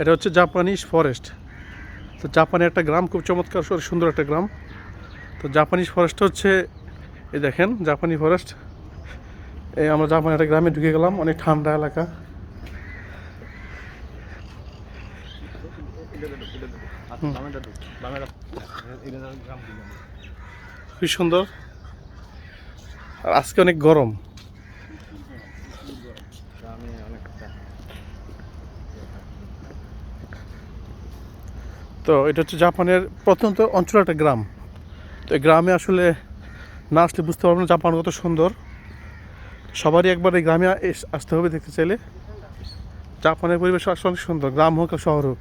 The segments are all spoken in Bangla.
এটা হচ্ছে জাপানিজ ফরেস্ট তো জাপানি একটা গ্রাম, খুব চমৎকার সুন্দর একটা গ্রাম। তো জাপানিজ ফরেস্ট হচ্ছে, এই দেখেন, জাপানি ফরেস্ট এই আমরা জাপানি একটা গ্রামে ঢুকে গেলাম, অনেক ঠান্ডা এলাকা। খুবই সুন্দর। আর আজকে অনেক গরম। তো এটা হচ্ছে জাপানের প্রত্যন্ত অঞ্চল একটা গ্রাম। তো এই গ্রামে আসলে না আসলে বুঝতে পারবেন না, জাপান কত সুন্দর। সবারই একবার এই গ্রামে আসতে হবে দেখতে চাইলে। জাপানের পরিবেশ আসলে অনেক সুন্দর, গ্রাম হোক আর শহর হোক।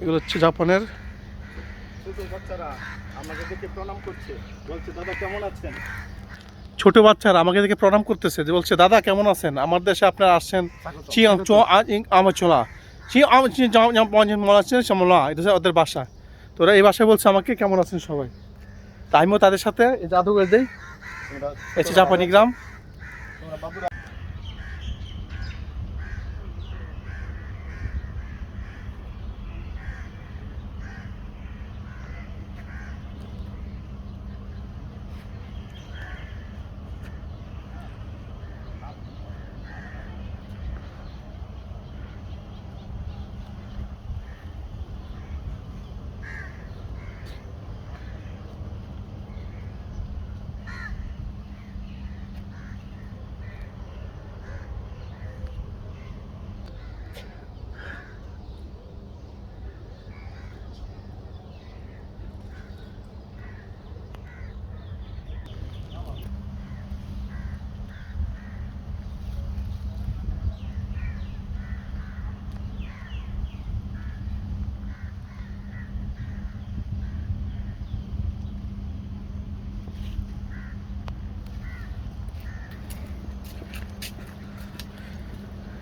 এগুলো হচ্ছে জাপানের ছোট বাচ্চারা আমাকে দেখে প্রণাম করছে। বলছে দাদা কেমন আছেন? ছোট বাচ্চারা আমাকে দেখে প্রণাম করতেছে যে বলছে দাদা কেমন আছেন? আমার দেশে আপনারা আসছেন চো আমার চোলা। চি মনে এটা ওদের বাসা। তো ওরা এই ভাষায় বলছে আমাকে কেমন আছেন সবাই? তা আমিও তাদের সাথে জাদুঘর দেই এই হচ্ছে জাপানি গ্রাম।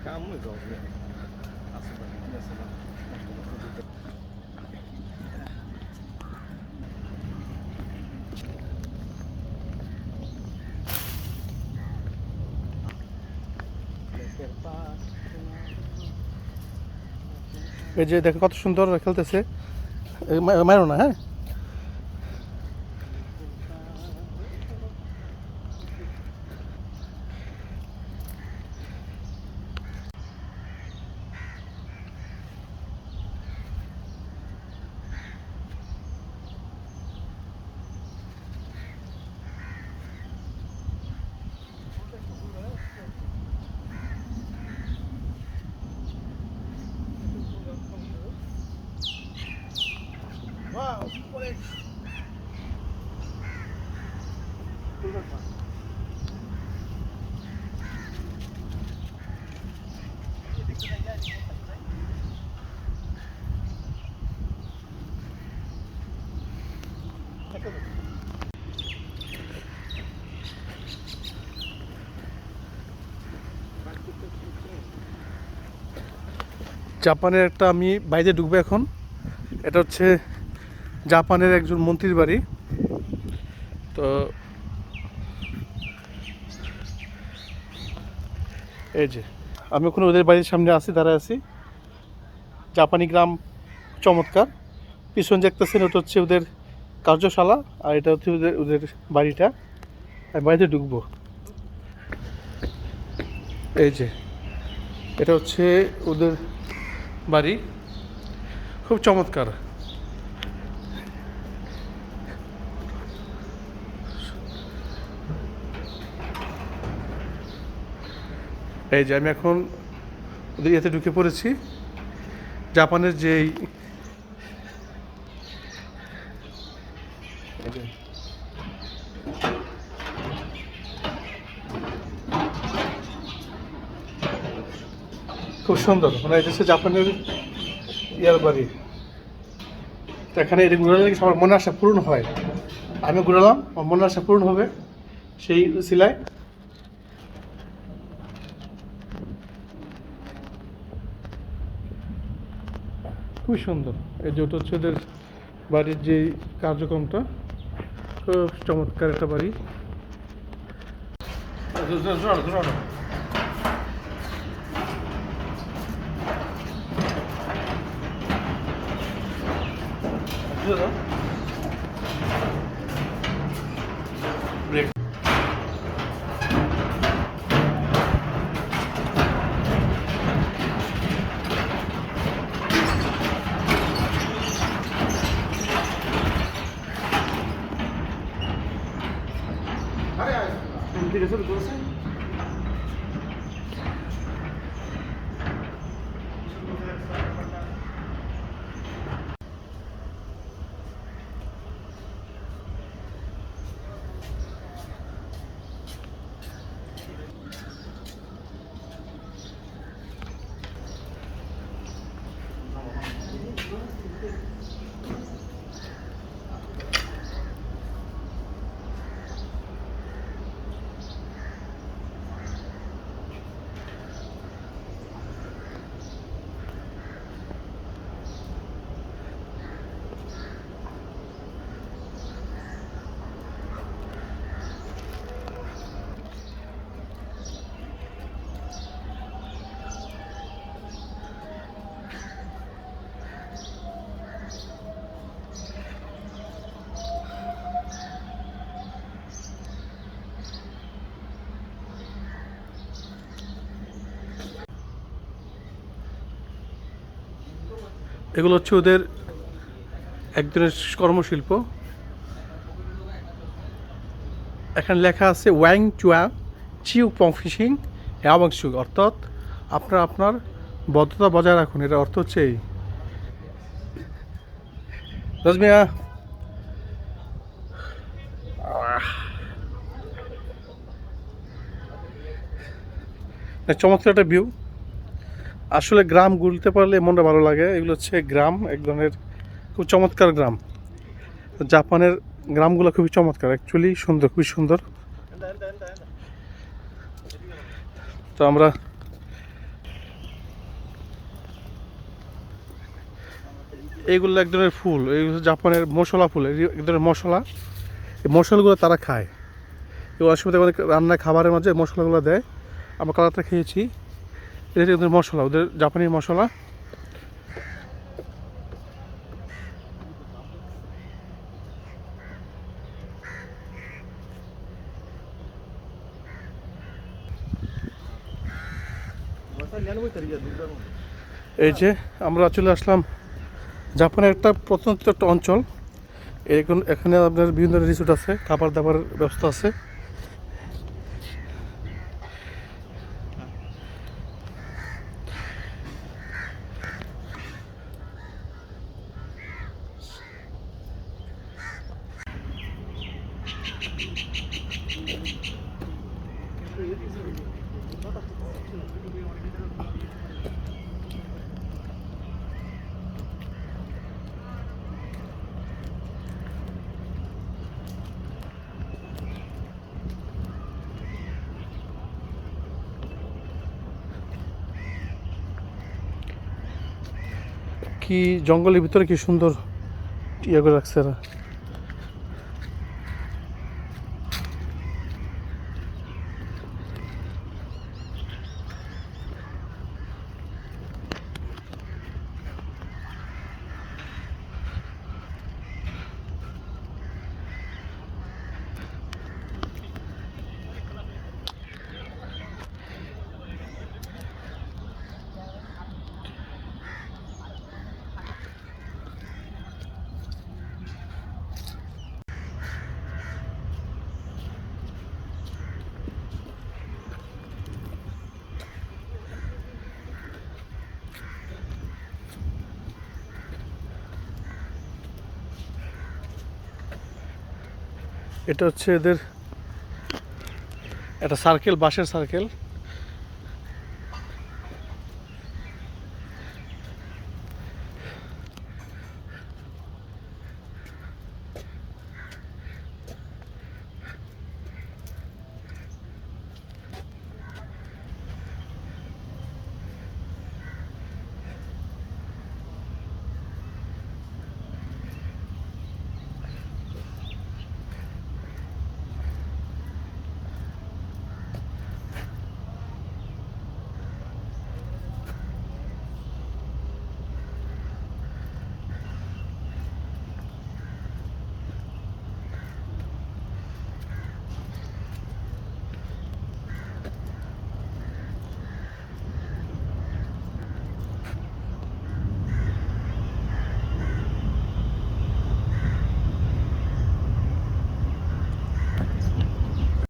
হয়ে এই যে দেখো কত সুন্দর খেলতেছে। মারো না হ্যাঁ? জাপানের একটা আমি বাইরে ঢুকবো এখন। এটা হচ্ছে জাপানের একজন মন্ত্রীর বাড়ি। তো এই যে, আমি ওখানে ওদের বাড়ির সামনে আসি দাঁড়ায় আছি। জাপানি গ্রাম চমৎকার। পিছন দেখতেছেন ওটা হচ্ছে ওদের কার্যশালা, আর এটা হচ্ছে ওদের ওদের বাড়িটা। আমি বাড়িতে ঢুকবো। এই যে, এটা হচ্ছে ওদের বাড়ি। খুব চমৎকার। এই যে আমি এখন ওদের ইয়েতে ঢুকে পড়েছি। জাপানের যেই খুব সুন্দর মানে এটা হচ্ছে জাপানের ইয়ার বাড়ি। তো এখানে এটা ঘুরালে সবার মনে আশা পূরণ হয়। আমি ঘুরালাম, আমার মনে আশা পূরণ হবে সেই সিলাই খুবই সুন্দর। এই ওদের বাড়ির যে কার্যক্রমটা খুব চমৎকার একটা বাড়ি। Break Ben bir soru konuşayım. এগুলো হচ্ছে ওদের একজনের কর্মশিল্প। এখানে লেখা আছে ওয়াং চুয়া চিউ পং ফিশিং এবং সুগ অর্থাৎ আপনার আপনার বদ্ধতা বজায় রাখুন। এর অর্থ হচ্ছে এই। রজমিয়া চমৎকার একটা ভিউ আসলে গ্রাম ঘুরতে পারলে মনটা ভালো লাগে। এগুলো হচ্ছে গ্রাম, এক ধরনের খুব চমৎকার গ্রাম। জাপানের গ্রামগুলো খুবই চমৎকার অ্যাকচুয়ালি সুন্দর, খুবই সুন্দর। তো আমরা এইগুলো এক ধরনের ফুল, এই জাপানের মশলা ফুল এক ধরনের মশলা। এই মশলাগুলো তারা খায়। এই অসুবিধা আমাদের রান্না খাবারের মাঝে মশলাগুলো দেয়। আমরা কালারটা খেয়েছি। এটা ওদের মশলা, ওদের জাপানি মশলা? এই যে আমরা চলে আসলাম জাপানের একটা প্রত্যন্ত একটা অঞ্চল। এখন এখানে আপনার বিভিন্ন রিসোর্ট আছে, খাবার দাবার ব্যবস্থা আছে। কি জঙ্গলের ভিতরে কি সুন্দর ইয়ে করে রাখছে এরা? এটা হচ্ছে এদের একটা সার্কেল বাঁশের সার্কেল